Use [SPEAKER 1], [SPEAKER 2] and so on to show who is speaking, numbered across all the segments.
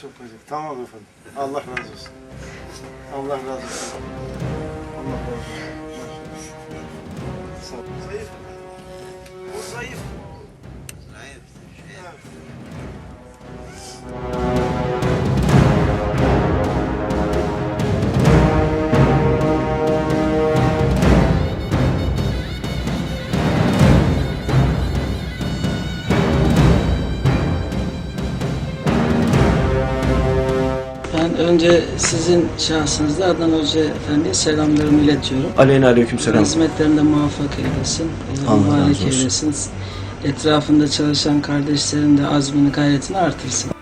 [SPEAKER 1] çok. Tamam efendim. Allah razı olsun. Allah razı olsun. Allah razı olsun. Sağ ol. Zayıf. O zayıf. Evet.
[SPEAKER 2] Önce sizin şahsınızda Adnan Hoca Efendi'ye selamlarımı iletiyorum.
[SPEAKER 3] Aleyna aleyküm selam.
[SPEAKER 2] Hizmetlerinde muvaffak eylesin.
[SPEAKER 3] Allah razı olsun.
[SPEAKER 2] eylesin. Etrafında çalışan kardeşlerin de azmini, gayretini artırsın.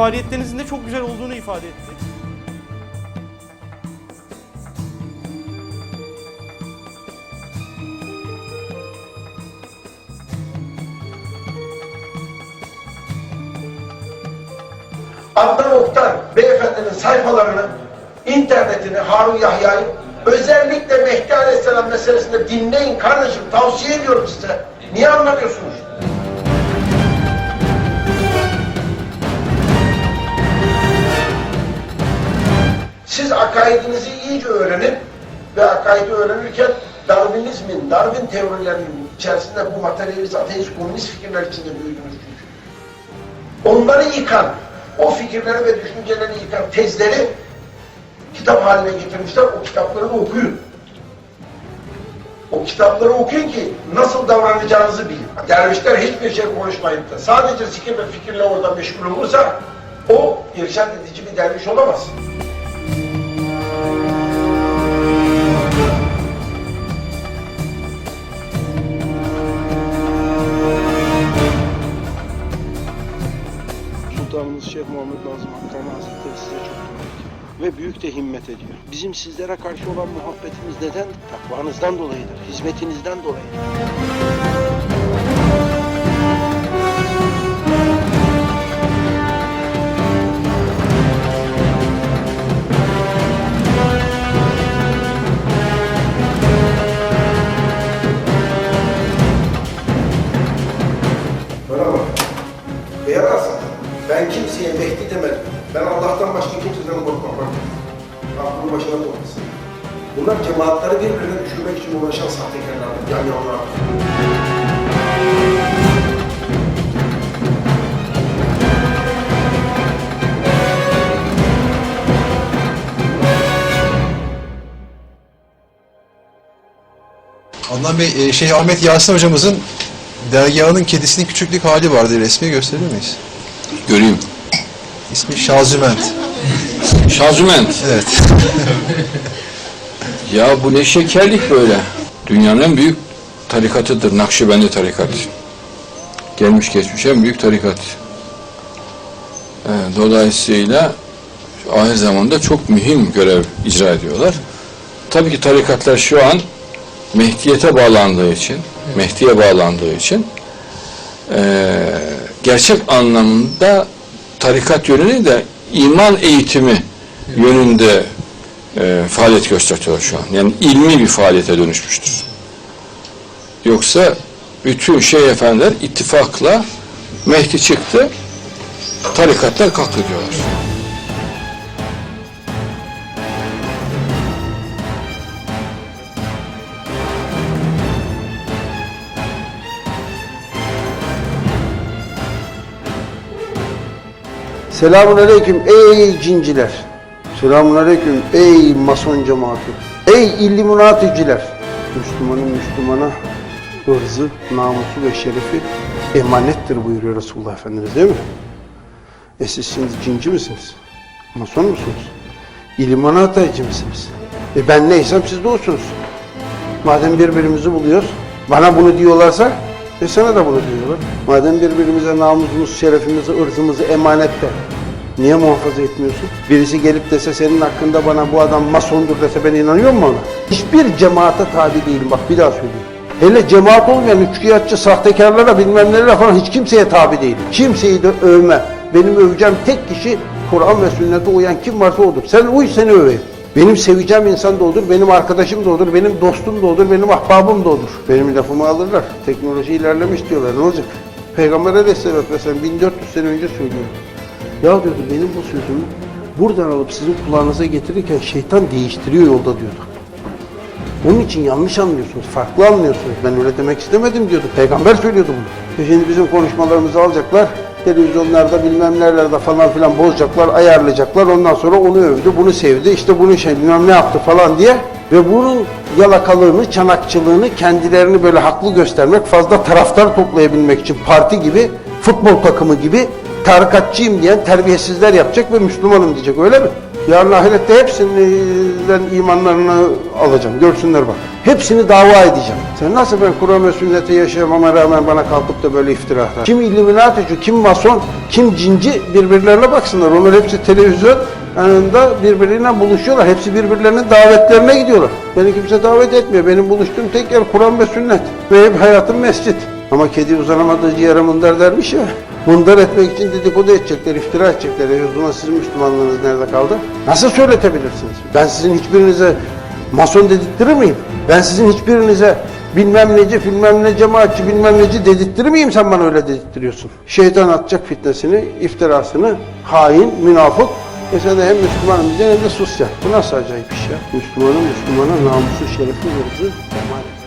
[SPEAKER 4] Faaliyetlerinizin de çok güzel olduğunu ifade etti.
[SPEAKER 5] Adnan Oktar beyefendinin sayfalarını, internetini, Harun Yahya'yı özellikle Mehdi Aleyhisselam meselesinde dinleyin kardeşim. Tavsiye ediyorum size. Niye anlamıyorsunuz? Siz akaidinizi iyice öğrenin ve akaidi öğrenirken Darwinizmin, Darwin teorilerinin içerisinde bu materyalist, ateist, komünist fikirler içinde büyüdünüz çünkü onları yıkan, o fikirleri ve düşünceleri yıkan tezleri kitap haline getirmişler. O kitapları okuyun. O kitapları okuyun ki nasıl davranacağınızı bilin. Dervişler hiçbir şey konuşmayıp da sadece zikir ve fikirle orada meşgul olursa o irşad edici bir derviş olamaz.
[SPEAKER 1] Sultanımız Şeyh Muhammed Nazım Hakkani Hazretleri size çok dua ve büyük de himmet ediyor. Bizim sizlere karşı olan muhabbetimiz neden? Takvanızdan dolayıdır, hizmetinizden dolayıdır.
[SPEAKER 5] Kimseye Mehdi demedim. Ben Allah'tan başka kimseden korkmam. Bak. Aklını başına toplasın. Bunlar cemaatleri birbirine düşürmek için uğraşan sahtekarlardır. Yani onlar.
[SPEAKER 6] Adnan Bey, e, Şeyh Ahmet Yasin hocamızın dergahının kedisinin küçüklük hali vardı. Resmi gösterir miyiz?
[SPEAKER 7] Göreyim.
[SPEAKER 6] İsmi Şazüment.
[SPEAKER 7] Şazüment.
[SPEAKER 6] Evet.
[SPEAKER 7] Ya bu ne şekerlik böyle. Dünyanın en büyük tarikatıdır Nakşibendi tarikatı. Gelmiş geçmiş en büyük tarikat. Ee, dolayısıyla ahir zamanda çok mühim görev icra ediyorlar. Tabii ki tarikatlar şu an Mehdiyete bağlandığı için, Mehdi'ye bağlandığı için eee, gerçek anlamda tarikat yönünü de iman eğitimi yönünde eee faaliyet gösteriyor şu an. Yani ilmi bir faaliyete dönüşmüştür. Yoksa bütün şey efendiler ittifakla Mehdi çıktı, tarikatlar kalktı diyorlar.
[SPEAKER 1] Selamun aleyküm ey cinciler. Selamun aleyküm ey mason cemaati. Ey illuminaticiler. Müslümanın Müslümana ırzı, namusu ve şerefi emanettir buyuruyor Resulullah Efendimiz değil mi? E siz şimdi cinci misiniz? Mason musunuz? İlluminatici misiniz? E ben neysem siz de olsunuz. Madem birbirimizi buluyoruz, bana bunu diyorlarsa e sana da bunu diyorlar. Madem birbirimize namusumuz, şerefimizi, ırzımızı emanette niye muhafaza etmiyorsun? Birisi gelip dese senin hakkında bana bu adam masondur dese ben inanıyor mu ona? Hiçbir cemaate tabi değilim bak bir daha söyleyeyim. Hele cemaat olmayan üçkağıtçı, sahtekarlara bilmem nelere falan hiç kimseye tabi değilim. Kimseyi de övme. Benim öveceğim tek kişi Kur'an ve sünnete uyan kim varsa odur. Sen uy seni öveyim. Benim seveceğim insan da odur, benim arkadaşım da odur, benim dostum da odur, benim ahbabım da odur. Benim lafımı alırlar. Teknoloji ilerlemiş diyorlar. Ne olacak? Peygamber Aleyhisselatü Vesselam 1400 sene önce söylüyor. Ya diyordu benim bu sözümü buradan alıp sizin kulağınıza getirirken şeytan değiştiriyor yolda diyordu. Onun için yanlış anlıyorsunuz, farklı anlıyorsunuz. Ben öyle demek istemedim diyordu. Peygamber söylüyordu bunu. E Şimdi bizim konuşmalarımızı alacaklar, televizyonlarda bilmem nerelerde falan filan bozacaklar, ayarlayacaklar. Ondan sonra onu övdü, bunu sevdi, işte bunu şey bilmem ne yaptı falan diye. Ve bunun yalakalığını, çanakçılığını, kendilerini böyle haklı göstermek, fazla taraftar toplayabilmek için parti gibi, futbol takımı gibi tarikatçıyım diyen terbiyesizler yapacak ve Müslümanım diyecek öyle mi? Yarın ahirette hepsinden imanlarını alacağım. Görsünler bak. Hepsini dava edeceğim. Sen nasıl ben Kur'an ve sünneti yaşamama rağmen bana kalkıp da böyle iftira atar? Kim illuminatici, kim mason, kim cinci birbirlerine baksınlar. Onlar hepsi televizyon yanında birbirine buluşuyorlar. Hepsi birbirlerinin davetlerine gidiyorlar. Beni kimse davet etmiyor. Benim buluştuğum tek yer Kur'an ve sünnet. Ve hep hayatım mescit. Ama kedi uzanamadığı ciğere mundar dermiş ya. Mundar etmek için dedikodu edecekler, iftira edecekler. E o zaman sizin Müslümanlığınız nerede kaldı? Nasıl söyletebilirsiniz? Ben sizin hiçbirinize mason dedirttirir miyim? Ben sizin hiçbirinize bilmem neci, bilmem ne cemaatçi, bilmem neci dedirttirir miyim sen bana öyle dedirtiyorsun? Şeytan atacak fitnesini, iftirasını, hain, münafık. E sen de hem Müslümanım diyeceksin hem de sus. Bu nasıl acayip iş ya? Müslümanın Müslümana namusu, şerefi, hırzı, emanet.